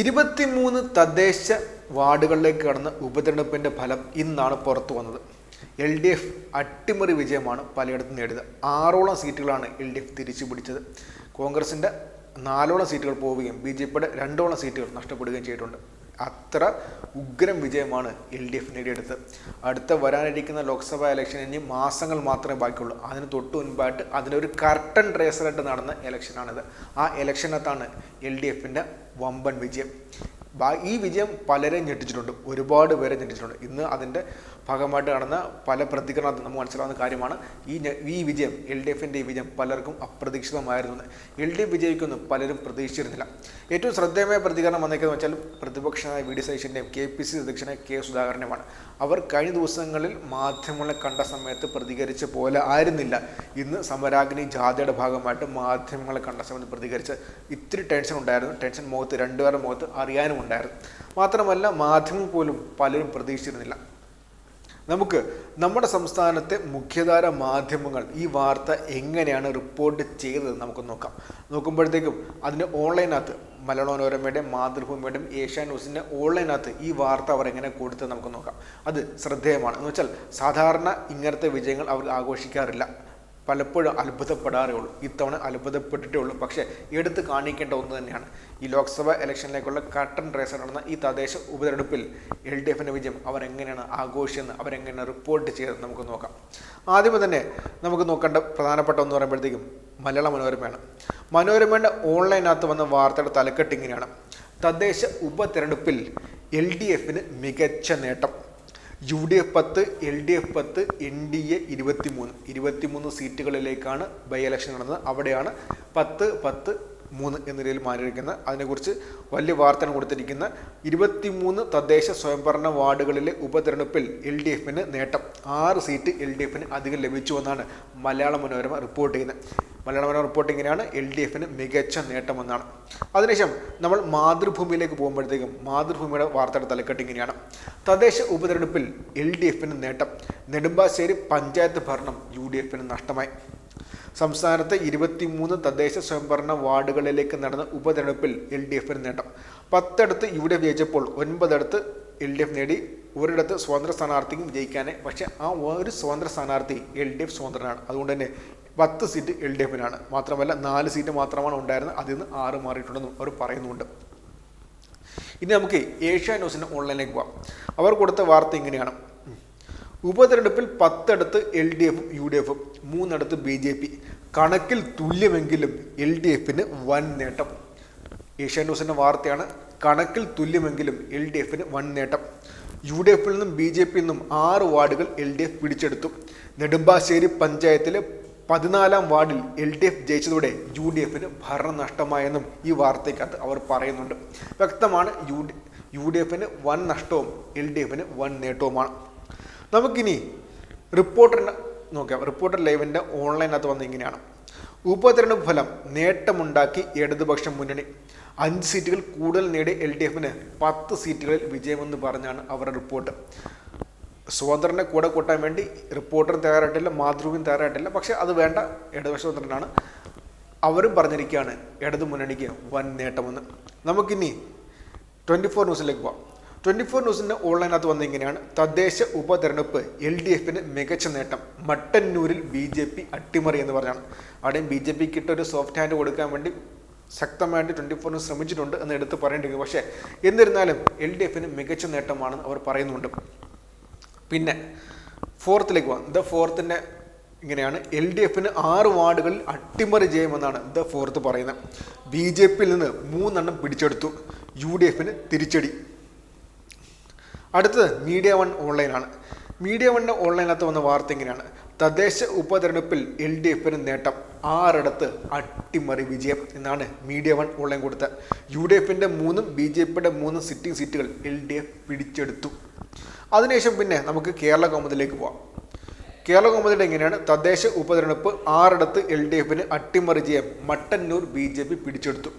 ഇരുപത്തിമൂന്ന് തദ്ദേശ വാർഡുകളിലേക്ക് കടന്ന ഉപതെരഞ്ഞെടുപ്പിന്റെ ഫലം ഇന്നാണ് പുറത്തു വന്നത്. എൽ ഡി എഫ് അട്ടിമറി വിജയമാണ് പലയിടത്തും നേടിയത്. ആറോളം സീറ്റുകളാണ് എൽ ഡി എഫ് തിരിച്ചു പിടിച്ചത് കോൺഗ്രസിന്റെ നാലോളം സീറ്റുകൾ പോവുകയും ബി ജെ പിയുടെ രണ്ടോളം സീറ്റുകൾ നഷ്ടപ്പെടുകയും ചെയ്തിട്ടുണ്ട്. അത്ര ഉഗ്രം വിജയമാണ് എൽ ഡി എഫ് നേടിയെടുത്തത്. അടുത്ത വരാനിരിക്കുന്ന ലോക്സഭാ ഇലക്ഷൻ ഇനി മാസങ്ങൾ മാത്രമേ ബാക്കിയുള്ളൂ. അതിന് തൊട്ട് മുൻപായിട്ട് അതിനൊരു കർട്ടൻ റേസറായിട്ട് നടന്ന ഇലക്ഷനാണിത് ആ ഇലക്ഷനകത്താണ് എൽ ഡി എഫിന്റെ വമ്പൻ വിജയം. ഈ വിജയം പലരെ ഞെട്ടിച്ചിട്ടുണ്ട്. ഒരുപാട് പേരെ ഞെട്ടിച്ചിട്ടുണ്ട്. ഇന്ന് അതിന്റെ ഭാഗമായിട്ട് നടന്ന പല പ്രതികരണത്തിൽ നമുക്ക് മനസ്സിലാവുന്ന കാര്യമാണ്. ഈ ഈ വിജയം എൽ ഡി എഫിന്റെ ഈ വിജയം പലർക്കും അപ്രതീക്ഷിതമായിരുന്നു. എൽ ഡി എഫ് വിജയിക്കുന്നു പലരും പ്രതീക്ഷിച്ചിരുന്നില്ല. ഏറ്റവും ശ്രദ്ധേയമായ പ്രതികരണം വന്നേക്കെന്ന് വെച്ചാൽ പ്രതിപക്ഷനായ വി ഡി സതീശന്റെയും കെ പി സി അധ്യക്ഷനായ കെ സുധാകരനുമാണ് അവർ കഴിഞ്ഞ ദിവസങ്ങളിൽ മാധ്യമങ്ങളെ കണ്ട സമയത്ത് പ്രതികരിച്ച പോലെ ആയിരുന്നില്ല. ഇന്ന് സമരാഗ്നി ജാഥയുടെ ഭാഗമായിട്ട് മാധ്യമങ്ങളെ കണ്ട സമയത്ത് പ്രതികരിച്ച് ഇത്തിരി ടെൻഷൻ ഉണ്ടായിരുന്നു. ടെൻഷൻ മുഖത്ത് രണ്ടുപേരുടെ മുഖത്ത് അറിയാനും ഉണ്ടായിരുന്നു. മാത്രമല്ല മാധ്യമം പോലും പലരും പ്രതീക്ഷിച്ചിരുന്നില്ല. നമുക്ക് നമ്മുടെ സംസ്ഥാനത്തെ മുഖ്യധാര മാധ്യമങ്ങൾ ഈ വാർത്ത എങ്ങനെയാണ് റിപ്പോർട്ട് ചെയ്തത് നമുക്ക് നോക്കാം. നോക്കുമ്പോഴത്തേക്കും അതിന് ഓൺലൈനകത്ത് മലയാള മനോരമയുടെയും മാതൃഭൂമിയുടെയും ഏഷ്യ ന്യൂസിന്റെ ഓൺലൈനകത്ത് ഈ വാർത്ത അവർ എങ്ങനെ കൊടുത്ത് നമുക്ക് നോക്കാം. അത് ശ്രദ്ധേയമാണ്. എന്ന് വെച്ചാൽ സാധാരണ ഇങ്ങനത്തെ വിജയങ്ങൾ അവർ ആഘോഷിക്കാറില്ല. പലപ്പോഴും അത്ഭുതപ്പെടാറേ ഉള്ളൂ ഇത്തവണ അത്ഭുതപ്പെട്ടിട്ടേ ഉള്ളൂ. പക്ഷേ എടുത്ത് കാണിക്കേണ്ട ഒന്ന് തന്നെയാണ്. ഈ ലോക്സഭ ഇലക്ഷനിലേക്കുള്ള കട്ടൺ റേസർ നടന്ന ഈ തദ്ദേശ ഉപതെരഞ്ഞെടുപ്പിൽ എൽ ഡി എഫിന്റെ വിജയം അവരെങ്ങനെയാണ് ആഘോഷിച്ചെന്ന് അവരെങ്ങനെയാണ് റിപ്പോർട്ട് ചെയ്തത് നമുക്ക് നോക്കാം. ആദ്യമേ തന്നെ നമുക്ക് നോക്കേണ്ട പ്രധാനപ്പെട്ട ഒന്ന് പറയുമ്പോഴത്തേക്കും മലയാള മനോരമയാണ്. മനോരമയുടെ ഓൺലൈനകത്ത് വന്ന വാർത്തയുടെ തലക്കെട്ട് ഇങ്ങനെയാണ്. തദ്ദേശ ഉപതെരഞ്ഞെടുപ്പിൽ എൽ ഡി എഫിന് മികച്ച നേട്ടം. യു ഡി എഫ് പത്ത് എൽ ഡി എഫ് പത്ത് എൻ ഡി എ ഇരുപത്തിമൂന്ന്. ഇരുപത്തിമൂന്ന് സീറ്റുകളിലേക്കാണ് ബൈ ഇലക്ഷൻ നടന്നത്. അവിടെയാണ് പത്ത് പത്ത് മൂന്ന് എന്ന നിലയിൽ മാറിയിരിക്കുന്നത്. അതിനെക്കുറിച്ച് വലിയ വാർത്തയാണ് കൊടുത്തിരിക്കുന്ന ഇരുപത്തിമൂന്ന് തദ്ദേശ സ്വയംഭരണ വാർഡുകളിലെ ഉപതെരഞ്ഞെടുപ്പിൽ എൽ ഡി എഫിന് നേട്ടം. ആറ് സീറ്റ് എൽ ഡി എഫിന് അധികം ലഭിച്ചുവെന്നാണ് മലയാള മനോരമ റിപ്പോർട്ട് ചെയ്യുന്നത്. Malayala Manorama report L D എഫിന് മികച്ച നേട്ടമെന്നാണ്. അതിനുശേഷം നമ്മൾ മാതൃഭൂമിയിലേക്ക് പോകുമ്പോഴത്തേക്കും മാതൃഭൂമിയുടെ വാർത്തയുടെ തലക്കെട്ട് ഇങ്ങനെയാണ്. തദ്ദേശ ഉപതെരഞ്ഞെടുപ്പിൽ എൽ ഡി എഫിന് നേട്ടം. നെടുമ്പാശ്ശേരി പഞ്ചായത്ത് ഭരണം യു ഡി എഫിന് നഷ്ടമായി. സംസ്ഥാനത്തെ ഇരുപത്തിമൂന്ന് തദ്ദേശ സ്വയംഭരണ വാർഡുകളിലേക്ക് നടന്ന ഉപതെരഞ്ഞെടുപ്പിൽ എൽ ഡി എഫിന് നേട്ടം. പത്തടത്ത് യു ഡി എഫ് ജയിച്ചപ്പോൾ ഒൻപതടത്ത് എൽ ഡി എഫ് നേടി. ഒരിടത്ത് സ്വതന്ത്ര സ്ഥാനാർത്ഥിക്കും ജയിക്കാനേ പക്ഷേ ആ ഒരു സ്വതന്ത്ര സ്ഥാനാർത്ഥി എൽ ഡി എഫ് സ്വതന്ത്രനാണ്. അതുകൊണ്ട് തന്നെ പത്ത് സീറ്റ് എൽ ഡി എഫിനാണ്. മാത്രമല്ല നാല് സീറ്റ് മാത്രമാണ് ഉണ്ടായിരുന്നത്. അതിൽ നിന്ന് ആറ് മാറിയിട്ടുണ്ടെന്നും അവർ പറയുന്നുണ്ട്. ഇനി നമുക്ക് ഏഷ്യ ന്യൂസിന്റെ ഓൺലൈനിലേക്ക് പോവാം. അവർ കൊടുത്ത വാർത്ത ഇങ്ങനെയാണ്. ഉപതെരഞ്ഞെടുപ്പിൽ പത്തടുത്ത് എൽ ഡി എഫും യു ഡി എഫും മൂന്നിടത്ത് ബി ജെ പി. കണക്കിൽ തുല്യമെങ്കിലും എൽ ഡി എഫിന് വൻ നേട്ടം. ഏഷ്യ ന്യൂസിന്റെ വാർത്തയാണ്. കണക്കിൽ തുല്യമെങ്കിലും എൽ ഡി എഫിന് വൻ നേട്ടം. യു ഡി എഫിൽ നിന്നും ബി ജെ പിയിൽ നിന്നും ആറ് വാർഡുകൾ എൽ ഡി എഫ് പിടിച്ചെടുത്തു. നെടുമ്പാശ്ശേരി പഞ്ചായത്തിലെ പതിനാലാം വാർഡിൽ എൽ ഡി എഫ് ജയിച്ചതോടെ യു ഡി എഫിന് ഭരണം നഷ്ടമായെന്നും ഈ വാർത്തയ്ക്കകത്ത് അവർ പറയുന്നുണ്ട്. വ്യക്തമാണ് യു ഡി യു ഡി എഫിന് വൻ നഷ്ടവും എൽ ഡി എഫിന് വൻ നേട്ടവുമാണ്. നമുക്കിനി റിപ്പോർട്ടറിന് നോക്കാം. റിപ്പോർട്ടർ ലൈവിന്റെ ഓൺലൈനകത്ത് വന്ന ഇങ്ങനെയാണ്. ഉപതെരഞ്ഞെടുപ്പ് ഫലം നേട്ടമുണ്ടാക്കി ഇടതുപക്ഷം മുന്നണി. അഞ്ച് സീറ്റുകൾ കൂടുതൽ നേടിയ എൽ ഡി എഫിന് പത്ത് സീറ്റുകളിൽ വിജയമെന്ന് പറഞ്ഞാണ് അവരുടെ റിപ്പോർട്ട്. സ്വതന്ത്രനെ കൂടെ കൂട്ടാൻ വേണ്ടി റിപ്പോർട്ടറും തയ്യാറായിട്ടില്ല മാതൃവും തയ്യാറായിട്ടില്ല. പക്ഷേ അത് വേണ്ട. ഇടതുപക്ഷ സ്വതന്ത്രനാണ് അവരും പറഞ്ഞിരിക്കുകയാണ് ഇടതു മുന്നണിക്ക് വൻ നേട്ടമെന്ന്. നമുക്കിനി ട്വന്റി ഫോർ ന്യൂസിലേക്ക് പോവാം. ട്വന്റി ഫോർ ന്യൂസിന്റെ ഓൺലൈനകത്ത് വന്നിങ്ങനെയാണ് തദ്ദേശ ഉപതെരഞ്ഞെടുപ്പ് എൽ ഡി എഫിന് മികച്ച നേട്ടം. മട്ടന്നൂരിൽ ബി ജെ പി അട്ടിമറി എന്ന് പറഞ്ഞാണ്. അവിടെയും ബി ജെ പി കിട്ടൊരു സോഫ്റ്റ് ഹാൻഡ് കൊടുക്കാൻ വേണ്ടി ശക്തമായിട്ട് ട്വന്റി ന്യൂസ് ശ്രമിച്ചിട്ടുണ്ട് എന്ന് എടുത്ത് പറയേണ്ടിരിക്കും പക്ഷേ എന്നിരുന്നാലും എൽ ഡി എഫിന് മികച്ച നേട്ടമാണെന്ന് അവർ പറയുന്നുണ്ട്. പിന്നെ ഫോർത്തിലേക്ക് പോകാം ദ ഫോർത്തിന്റെ ഇങ്ങനെയാണ്. എൽ ഡി എഫിന് ആറ് വാർഡുകളിൽ അട്ടിമറി ജയമെന്നാണ് ദ ഫോർത്ത് പറയുന്നത്. ബി ജെ പിയിൽ നിന്ന് മൂന്നെണ്ണം പിടിച്ചെടുത്തു. യു ഡി എഫിന് തിരിച്ചടി. അടുത്തത് മീഡിയ വൺ ഓൺലൈനാണ്. മീഡിയ വണ്ണിന്റെ ഓൺലൈനകത്ത് വന്ന വാർത്ത ഇങ്ങനെയാണ്. തദ്ദേശ ഉപതെരഞ്ഞെടുപ്പിൽ എൽ ഡി എഫിന് നേട്ടം. ആറിടത്ത് അട്ടിമറി വിജയം എന്നാണ് മീഡിയ വൺ ഓൺലൈൻ കൊടുത്ത. യു ഡി എഫിന്റെ മൂന്നും ബി ജെ പിയുടെ മൂന്നും സിറ്റിംഗ് സീറ്റുകൾ എൽ ഡി എഫ് പിടിച്ചെടുത്തു. അതിനുശേഷം പിന്നെ നമുക്ക് കേരള കൗമുദിലേക്ക് പോവാം. കേരള കൗമുദിയുടെ എങ്ങനെയാണ്? തദ്ദേശ ഉപതെരഞ്ഞെടുപ്പ് ആറിടത്ത് എൽ ഡി എഫിന് അട്ടിമറി ജയം മട്ടന്നൂർ ബി ജെ പി പിടിച്ചെടുത്തു.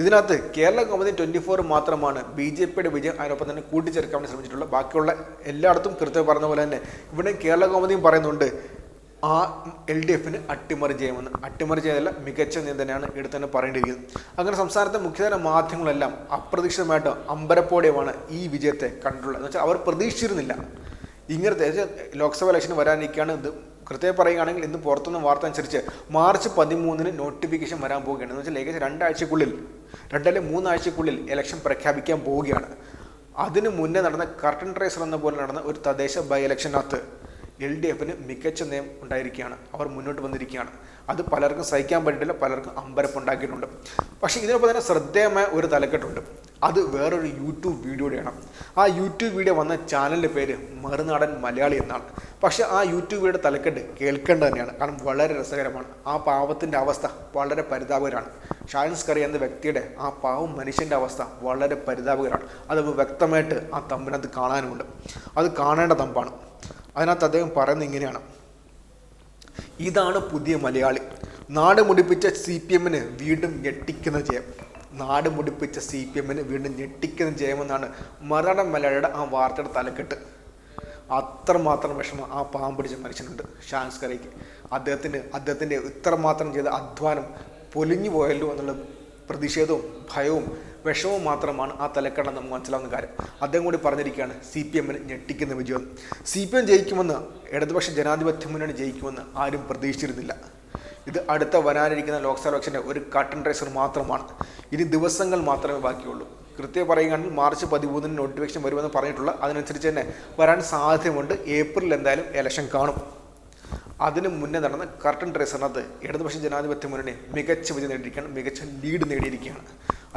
ഇതിനകത്ത് കേരള കൗമുദി ട്വന്റി ഫോർ മാത്രമാണ് ബി ജെ പിയുടെ വിജയം അതിനൊപ്പം തന്നെ കൂട്ടിച്ചേർക്കാൻ ശ്രമിച്ചിട്ടുള്ളത്. ബാക്കിയുള്ള എല്ലായിടത്തും കൃത്യം പറഞ്ഞ പോലെ തന്നെ ഇവിടെ കേരള കൗമുദിയും പറയുന്നുണ്ട്. ആ എൽ ഡി എഫിന് അട്ടിമറി ജയമെന്ന് അട്ടിമറി ജയമല്ല മികച്ച നീ തന്നെയാണ് തന്നെ പറയേണ്ടിയിരിക്കുന്നത് അങ്ങനെ സംസ്ഥാനത്തെ മുഖ്യധാര മാധ്യമങ്ങളെല്ലാം അപ്രതീക്ഷിതമായിട്ട് അമ്പരപ്പോടെയുമാണ് ഈ വിജയത്തെ കണ്ടിട്ടുള്ളത്. എന്ന് വെച്ചാൽ അവർ പ്രതീക്ഷിച്ചിരുന്നില്ല. ഇങ്ങനത്തെ ലോക്സഭ ഇലക്ഷൻ വരാനിരിക്കുകയാണ് ഇത്. കൃത്യമായി പറയുകയാണെങ്കിൽ ഇന്ന് പുറത്തുനിന്ന് വാർത്ത അനുസരിച്ച് മാർച്ച് പതിമൂന്നിന് നോട്ടിഫിക്കേഷൻ വരാൻ പോവുകയാണ്. എന്ന് വെച്ചാൽ ഏകദേശം രണ്ടാഴ്ചക്കുള്ളിൽ രണ്ടല്ലേ മൂന്നാഴ്ചക്കുള്ളിൽ ഇലക്ഷൻ പ്രഖ്യാപിക്കാൻ പോവുകയാണ്. അതിനു മുന്നേ നടന്ന കർട്ടൻ ട്രേസർ എന്ന പോലെ നടന്ന ഒരു തദ്ദേശ ബൈ ഇലക്ഷനകത്ത് എൽ ഡി എഫിന് മികച്ച നയം ഉണ്ടായിരിക്കുകയാണ്. അവർ മുന്നോട്ട് വന്നിരിക്കുകയാണ്. അത് പലർക്കും സഹിക്കാൻ പറ്റിയിട്ടില്ല പലർക്കും അമ്പരപ്പുണ്ടാക്കിയിട്ടുണ്ട് പക്ഷേ ഇതിനൊപ്പം തന്നെ ശ്രദ്ധേയമായ ഒരു തലക്കെട്ടുണ്ട്. അത് വേറൊരു യൂട്യൂബ് വീഡിയോയുടെയാണ്. ആ യൂട്യൂബ് വീഡിയോ വന്ന ചാനലിന്റെ പേര് മറുനാടൻ മലയാളി എന്നാണ്. പക്ഷേ ആ യൂട്യൂബ് വീഡിയോ തലക്കെട്ട് കേൾക്കേണ്ടത് തന്നെയാണ്. കാരണം വളരെ രസകരമാണ്. ആ പാവത്തിന്റെ അവസ്ഥ വളരെ പരിതാപകരമാണ്. ഷാൻസ് കറി എന്ന വ്യക്തിയുടെ ആ പാവം മനുഷ്യന്റെ അവസ്ഥ വളരെ പരിതാപകരമാണ്. അത് വ്യക്തമായിട്ട് ആ തമ്പിനകത്ത് കാണാനുമുണ്ട്. അത് കാണേണ്ട തമ്പാണ്. അതിനകത്ത് അദ്ദേഹം പറയുന്നത് ഇങ്ങനെയാണ്. ഇതാണ് പുതിയ മലയാളി. നാട് മുടിപ്പിച്ച സി പി എമ്മിന് വീണ്ടും ഞെട്ടിക്കുന്ന ജയം. നാട് മുടിപ്പിച്ച സി പി എമ്മിന് വീണ്ടും ഞെട്ടിക്കുന്ന ജയമെന്നാണ് മലയാളം മലയാളിയുടെ ആ വാർത്തയുടെ തലക്കെട്ട്. അത്രമാത്രം വിഷമം ആ പാമ്പിടിച്ച മനുഷ്യനുണ്ട് ഷാൻസ് കറിക്ക് അദ്ദേഹത്തിന് അദ്ദേഹത്തിന്റെ ഇത്രമാത്രം ചെയ്ത അധ്വാനം പൊലിഞ്ഞു പോയല്ലോ എന്നുള്ള പ്രതിഷേധവും ഭയവും വിഷമവും മാത്രമാണ് ആ തലക്കെട്ട് നമുക്ക് മനസ്സിലാവുന്ന കാര്യം. അദ്ദേഹം കൂടി പറഞ്ഞിരിക്കുകയാണ് സി പി എമ്മിന് ഞെട്ടിക്കുന്ന വിജയം. സി പി എം ജയിക്കുമെന്ന് ഇടതുപക്ഷ ജനാധിപത്യ മുന്നണി ജയിക്കുമെന്ന് ആരും പ്രതീക്ഷിച്ചിരുന്നില്ല. ഇത് അടുത്ത വരാനിരിക്കുന്ന ലോക്സഭാ ഇലക്ഷന്റെ ഒരു കട്ടൻ റേസർ മാത്രമാണ്. ഇനി ദിവസങ്ങൾ മാത്രമേ ബാക്കിയുള്ളൂ. കൃത്യം പറയുകയാണെങ്കിൽ മാർച്ച് പതിമൂന്നിന് നോട്ടിഫിക്കേഷൻ വരുമെന്ന് പറഞ്ഞിട്ടുള്ള അതിനനുസരിച്ച് തന്നെ വരാൻ സാധ്യതയുണ്ട് ഏപ്രിൽ എന്തായാലും ഇലക്ഷൻ കാണും. അതിനു മുന്നേ നടന്ന കർട്ടൻ ട്രേസറിനകത്ത് ഇടതുപക്ഷ ജനാധിപത്യ മുന്നണി മികച്ച വിജയം നേടിയിരിക്കുകയാണ് മികച്ച ലീഡ് നേടിയിരിക്കുകയാണ്.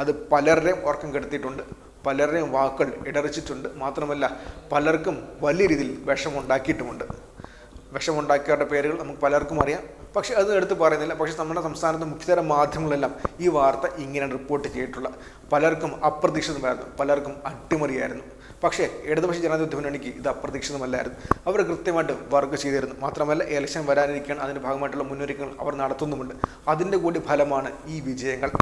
അത് പലരുടെയും ഉറക്കം കെടുത്തിയിട്ടുണ്ട് പലരുടെയും വാക്കുകൾ ഇടറിച്ചിട്ടുണ്ട്. മാത്രമല്ല പലർക്കും വലിയ രീതിയിൽ വിഷമുണ്ടാക്കിയിട്ടുമുണ്ട് വിഷമുണ്ടാക്കിയവരുടെ പേരുകൾ നമുക്ക് പലർക്കും അറിയാം. പക്ഷേ അത് എടുത്ത് പറയുന്നില്ല. പക്ഷേ നമ്മുടെ സംസ്ഥാനത്ത് മുഖ്യതര മാധ്യമങ്ങളെല്ലാം ഈ വാർത്ത ഇങ്ങനെ റിപ്പോർട്ട് ചെയ്തിട്ടുള്ള പലർക്കും അപ്രതീക്ഷിതമായിരുന്നു. പലർക്കും അട്ടിമറിയായിരുന്നു. പക്ഷേ ഇടതുപക്ഷ ജനാധിപത്യ മുന്നണിക്ക് ഇത് അപ്രതീക്ഷിതമല്ലായിരുന്നു. അവർ കൃത്യമായിട്ട് വർക്ക് ചെയ്തിരുന്നു. മാത്രമല്ല ഇലക്ഷൻ വരാനിരിക്കാൻ അതിന്റെ ഭാഗമായിട്ടുള്ള മുന്നൊരുക്കങ്ങൾ അവർ നടത്തുന്നുമുണ്ട്. അതിന്റെ കൂടി ഫലമാണ് ഈ വിജയങ്ങൾ.